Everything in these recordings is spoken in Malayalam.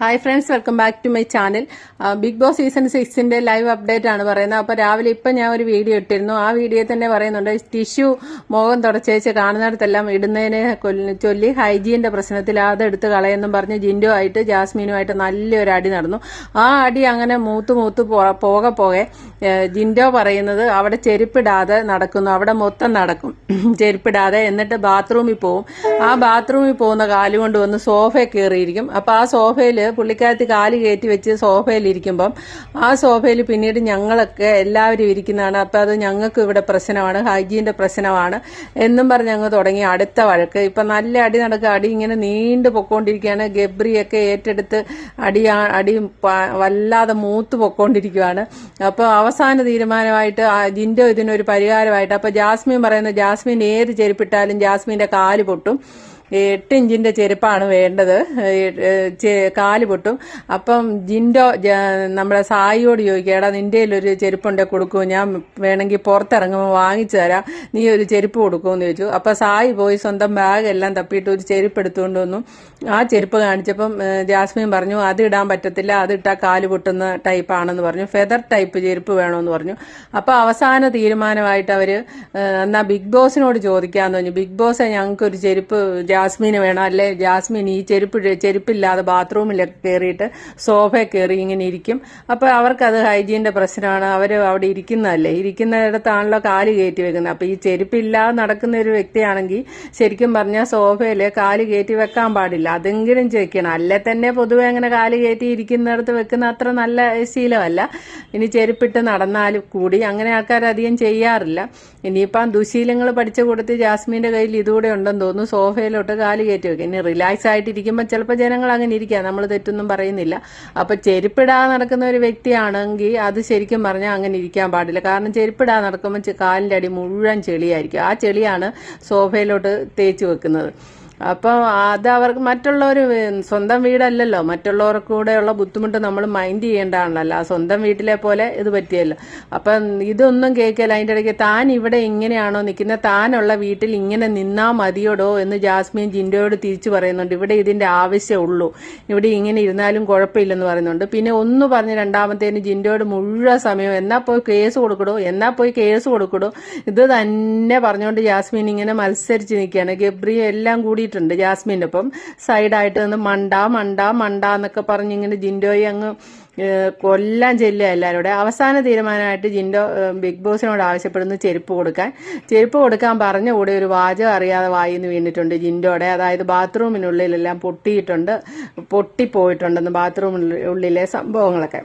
Hi friends welcome back to my channel Bigg Boss season സിക്സിന്റെ live update ആണ് പറയുന്നത്. അപ്പോൾ രാവിലെ ഇപ്പം ഞാൻ ഒരു വീഡിയോ ഇട്ടിരുന്നു. ആ വീഡിയോ തന്നെ പറയുന്നുണ്ട് ടിഷ്യു മുഖം തുടച്ചേച്ച് കാണുന്നിടത്തെല്ലാം ഇടുന്നതിനെ ചൊല്ലി ഹൈജീന്റെ പ്രശ്നത്തിൽ അതെടുത്ത് കളയെന്നും പറഞ്ഞ് ജിൻഡോ ആയിട്ട് ജാസ്മിനുമായിട്ട് നല്ലൊരു അടി നടന്നു. ആ അടി അങ്ങനെ മൂത്ത് മൂത്ത് പോകെ പോകെ ജിൻഡോ പറയുന്നത് അവിടെ ചെരുപ്പിടാതെ നടക്കുന്നു അവിടെ മൊത്തം നടക്കും. ചെരുപ്പിടാതെ എന്നിട്ട് ബാത്റൂമിൽ പോവും. ആ ബാത്റൂമിൽ പോകുന്ന കാലുകൊണ്ട് വന്ന് സോഫയിൽ കയറിയിരിക്കും. അപ്പോൾ ആ സോഫയിൽ പുള്ളിക്കാരത്തി കാൽ കയറ്റി വെച്ച് സോഫയിൽ ഇരിക്കുമ്പം ആ സോഫയിൽ പിന്നീട് ഞങ്ങളൊക്കെ എല്ലാവരും ഇരിക്കുന്നതാണ്. അപ്പം അത് ഞങ്ങൾക്ക് ഇവിടെ പ്രശ്നമാണ് ഹൈജീന്റെ പ്രശ്നമാണ് എന്നും പറഞ്ഞ് ഞങ്ങൾ തുടങ്ങി. അടുത്ത വഴക്ക്. ഇപ്പം നല്ല അടി നടക്കുക. അടി ഇങ്ങനെ നീണ്ടു പൊക്കോണ്ടിരിക്കുകയാണ്. ഗബ്രിയൊക്കെ ഏറ്റെടുത്ത് അടി അടി വല്ലാതെ മൂത്ത് പൊക്കോണ്ടിരിക്കുകയാണ് അപ്പോൾ അവസാന തീരുമാനമായിട്ട് ജിന്റെ ഇതിനൊരു പരിഹാരമായിട്ട്. അപ്പോൾ ജാസ്മിൻ പറയുന്നത് ജാസ്മിൻ ഏത് ചെരുപ്പിട്ടാലും ജാസ്മിന്റെ കാൽ പൊട്ടും. എട്ട് ഇഞ്ചിന്റെ ചെരുപ്പാണ് വേണ്ടത്. കാൽ പൊട്ടും. അപ്പം ജിൻഡോ നമ്മുടെ സായിയോട് ചോദിക്കുക എടാ ഒരു ചെരുപ്പുണ്ടെ കൊടുക്കൂ. ഞാൻ വേണമെങ്കിൽ പുറത്തിറങ്ങുമ്പോൾ വാങ്ങിച്ചു തരാം. നീ ഒരു ചെരുപ്പ് കൊടുക്കുമെന്ന് ചോദിച്ചു. അപ്പൊ സായി പോയി സ്വന്തം ബാഗ് എല്ലാം തപ്പിയിട്ട് ഒരു ചെരുപ്പ് എടുത്തുകൊണ്ട് വന്നു. ആ ചെരുപ്പ് കാണിച്ചപ്പം ജാസ്മിൻ പറഞ്ഞു അത് ഇടാൻ പറ്റത്തില്ല. അത് ഇട്ടാൽ കാൽ പൊട്ടുന്ന ടൈപ്പ് ആണെന്ന് പറഞ്ഞു. ഫെദർ ടൈപ്പ് ചെരുപ്പ് വേണമെന്ന് പറഞ്ഞു. അപ്പൊ അവസാന തീരുമാനമായിട്ട് അവർ എന്നാൽ എന്നാ ബിഗ് ബോസിനോട് ചോദിക്കാന്ന് പറഞ്ഞു. ബിഗ് ബോസ് ഞങ്ങൾക്ക് ഒരു ചെരുപ്പ് ജാസ്മിന് വേണം. അല്ലെ ജാസ്മിൻ ഈ ചെരുപ്പ് ചെരുപ്പില്ലാതെ ബാത്റൂമിലൊക്കെ കയറിയിട്ട് സോഫ കയറി ഇങ്ങനെ ഇരിക്കും. അപ്പൊ അവർക്കത് ഹൈജീന്റെ പ്രശ്നമാണ്. അവർ അവിടെ ഇരിക്കുന്നതല്ലേ? ഇരിക്കുന്നിടത്താണല്ലോ കാൽ കയറ്റി വെക്കുന്നത്. അപ്പോൾ ഈ ചെരുപ്പില്ലാതെ നടക്കുന്ന ഒരു വ്യക്തിയാണെങ്കിൽ ശരിക്കും പറഞ്ഞാൽ സോഫയിൽ കാൽ കയറ്റി വെക്കാൻ പാടില്ല. അതെങ്കിലും ചെയ്യണം അല്ലെ തന്നെ പൊതുവെ അങ്ങനെ കാൽ കയറ്റി ഇരിക്കുന്നിടത്ത് വെക്കുന്ന അത്ര നല്ല ശീലമല്ല. ഇനി ചെരുപ്പിട്ട് നടന്നാലും കൂടി അങ്ങനെ ആൾക്കാർ അധികം ചെയ്യാറില്ല. ഇനിയിപ്പം ദുശീലങ്ങൾ പഠിച്ചു കൊടുത്ത് ജാസ്മിന്റെ കയ്യിൽ ഇതുകൂടെ ഉണ്ടെന്ന് തോന്നുന്നു. സോഫയിലോട്ട് കാൽ കയറ്റി വെക്കും. ഇനി റിലാക്സ് ആയിട്ടിരിക്കുമ്പോൾ ചിലപ്പോൾ ജനങ്ങൾ അങ്ങനെ ഇരിക്കുക നമ്മൾ തെറ്റൊന്നും പറയുന്നില്ല. അപ്പൊ ചെരുപ്പിടാതെ നടക്കുന്ന ഒരു വ്യക്തിയാണെങ്കിൽ അത് ശരിക്കും പറഞ്ഞാൽ അങ്ങനെ ഇരിക്കാൻ പാടില്ല. കാരണം ചെരുപ്പിടാതെ നടക്കുമ്പോൾ കാലിന്റെ അടി മുഴുവൻ ചെളിയായിരിക്കും. ആ ചെളിയാണ് സോഫയിലോട്ട് തേച്ച് വെക്കുന്നത്. അപ്പോൾ അത് അവർക്ക് മറ്റുള്ളവർ സ്വന്തം വീടല്ലല്ലോ. മറ്റുള്ളവർക്ക് കൂടെയുള്ള ബുദ്ധിമുട്ട് നമ്മൾ മൈൻഡ് ചെയ്യേണ്ടതാണല്ലോ. സ്വന്തം വീട്ടിലെ പോലെ ഇത് പറ്റിയല്ലോ. അപ്പം ഇതൊന്നും കേൾക്കില്ല. അതിന്റെ ഇടയ്ക്ക് താൻ ഇവിടെ ഇങ്ങനെയാണോ നിൽക്കുന്ന? താനുള്ള വീട്ടിൽ ഇങ്ങനെ നിന്നാ മതിയോടോ എന്ന് ജാസ്മിൻ ജിൻഡോയോട് തിരിച്ചു പറയുന്നുണ്ട്. ഇവിടെ ഇതിന്റെ ആവശ്യമുള്ളൂ ഇവിടെ ഇങ്ങനെ ഇരുന്നാലും കുഴപ്പമില്ലെന്ന് പറയുന്നുണ്ട്. പിന്നെ ഒന്ന് പറഞ്ഞ് രണ്ടാമത്തേന് ജിൻഡോയോട് മുഴുവൻ സമയം എന്നാ പോയി കേസ് കൊടുക്കടോ? എന്നാ പോയി കേസ് കൊടുക്കടോ? ഇത് തന്നെ പറഞ്ഞുകൊണ്ട് ജാസ്മിൻ ഇങ്ങനെ മത്സരിച്ച് നിൽക്കുകയാണ്. ഗബ്രി എല്ലാം കൂടിയിട്ടുണ്ട് ജാസ്മിന്റെ ഒപ്പം. സൈഡായിട്ട് നിന്ന് മണ്ട മണ്ട മണ്ട എന്നൊക്കെ പറഞ്ഞ് ഇങ്ങനെ ജിൻഡോയെ അങ്ങ് കൊല്ലാൻ ചെല്ലുക എല്ലാവരോടെ. അവസാന തീരുമാനമായിട്ട് ജിൻഡോ ബിഗ് ബോസിനോട് ആവശ്യപ്പെടുന്നു ചെരുപ്പ് കൊടുക്കാൻ. ചെരുപ്പ് കൊടുക്കാൻ പറഞ്ഞ കൂടെ ഒരു വാചകം അറിയാതെ വായിന്ന് വീണിട്ടുണ്ട് ജിൻഡോടെ അതായത് ബാത്റൂമിനുള്ളിലെല്ലാം പൊട്ടിയിട്ടുണ്ട് പൊട്ടിപ്പോയിട്ടുണ്ടെന്ന് ബാത്റൂമിനുള്ളിലെ സംഭവങ്ങളൊക്കെ.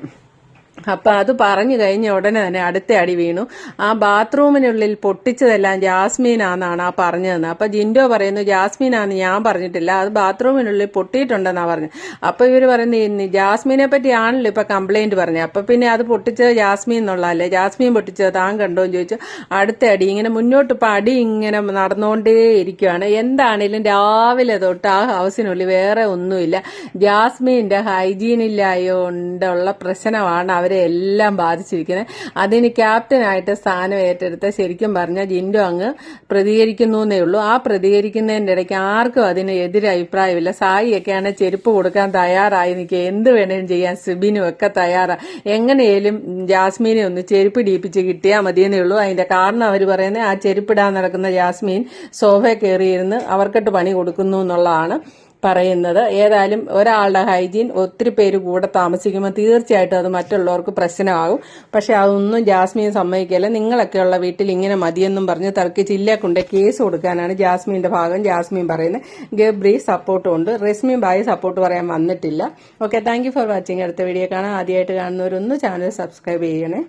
അപ്പൊ അത് പറഞ്ഞു കഴിഞ്ഞ ഉടനെ തന്നെ അടുത്ത അടി വീണു. ആ ബാത്റൂമിനുള്ളിൽ പൊട്ടിച്ചതെല്ലാം ജാസ്മീനാന്നാണ് ആ പറഞ്ഞതെന്ന്. അപ്പൊ ജിൻഡോ പറയുന്നു ജാസ്മീനാന്ന് ഞാൻ പറഞ്ഞിട്ടില്ല. അത് ബാത്റൂമിനുള്ളിൽ പൊട്ടിയിട്ടുണ്ടെന്നാ പറഞ്ഞു. അപ്പൊ ഇവർ പറയുന്നു "ഇന്ന് ജാസ്മീനെ പറ്റിയാണല്ലോ ഇപ്പൊ കംപ്ലൈന്റ് പറഞ്ഞു. അപ്പൊ പിന്നെ അത് പൊട്ടിച്ചത് ജാസ്മീൻ എന്നുള്ളതല്ലേ? ജാസ്മീൻ പൊട്ടിച്ചത് താൻ കണ്ടോ എന്ന് ചോദിച്ചു. അടുത്ത അടി ഇങ്ങനെ മുന്നോട്ട് ഇപ്പൊ അടി ഇങ്ങനെ നടന്നുകൊണ്ടേ ഇരിക്കുകയാണ് എന്താണേലും രാവിലെ തൊട്ട് ആ ഹൗസിനുള്ളിൽ വേറെ ഒന്നുമില്ല. ജാസ്മീന്റെ ഹൈജീൻ ഇല്ലായോണ്ടുള്ള പ്രശ്നമാണ് അവരെ എല്ലാം ബാധിച്ചിരിക്കുന്നത്. അതിന് ക്യാപ്റ്റനായിട്ട് സ്ഥാനം ഏറ്റെടുത്ത ശരിക്കും പറഞ്ഞാൽ ജിൻഡോ അങ്ങ് പ്രതികരിക്കുന്നു എന്നേ ഉള്ളൂ. ആ പ്രതികരിക്കുന്നതിന്റെ ഇടയ്ക്ക് ആർക്കും അതിന് എതിരെ അഭിപ്രായമില്ല. സായിയൊക്കെയാണ് ചെരുപ്പ് കൊടുക്കാൻ തയ്യാറായി നിൽക്കുക. എന്ത് വേണേലും ചെയ്യാൻ സിബിനും ഒക്കെ തയ്യാറാണ് എങ്ങനെയും ജാസ്മീനെ ഒന്ന് ചെരുപ്പ് ഡീപ്പിച്ച് കിട്ടിയാൽ മതിയെന്നേ ഉള്ളൂ. അതിന്റെ കാരണം അവർ പറയുന്നത് ആ ചെരുപ്പിടാൻ നടക്കുന്ന ജാസ്മീൻ സോഫ കയറിയിരുന്ന് അവർക്കിട്ട് പണി കൊടുക്കുന്നു എന്നുള്ളതാണ്. പറയുന്നത്. ഏതായാലും ഒരാളുടെ ഹൈജീൻ ഒത്തിരി പേര് കൂടെ താമസിക്കുമ്പോൾ തീർച്ചയായിട്ടും അത് മറ്റുള്ളവർക്ക് പ്രശ്നമാകും. പക്ഷെ അതൊന്നും ജാസ്മിൻ സമ്മതിക്കില്ല. നിങ്ങളൊക്കെയുള്ള വീട്ടിൽ ഇങ്ങനെ മതിയെന്നും പറഞ്ഞ് തർക്കിച്ച് ഇല്ല കേസ് കൊടുക്കാനാണ് ജാസ്മിന്റെ ഭാഗം ജാസ്മിൻ പറയുന്നത്. ഗബ്രി സപ്പോർട്ടും ഉണ്ട്. റെസ്മി ബായി സപ്പോർട്ട് പറയാൻ വന്നിട്ടില്ല. ഓക്കെ താങ്ക് ഫോർ വാച്ചിങ് അടുത്ത വീഡിയോ കാണാൻ ആദ്യമായിട്ട് കാണുന്നവരൊന്ന് ചാനൽ സബ്സ്ക്രൈബ് ചെയ്യണേ.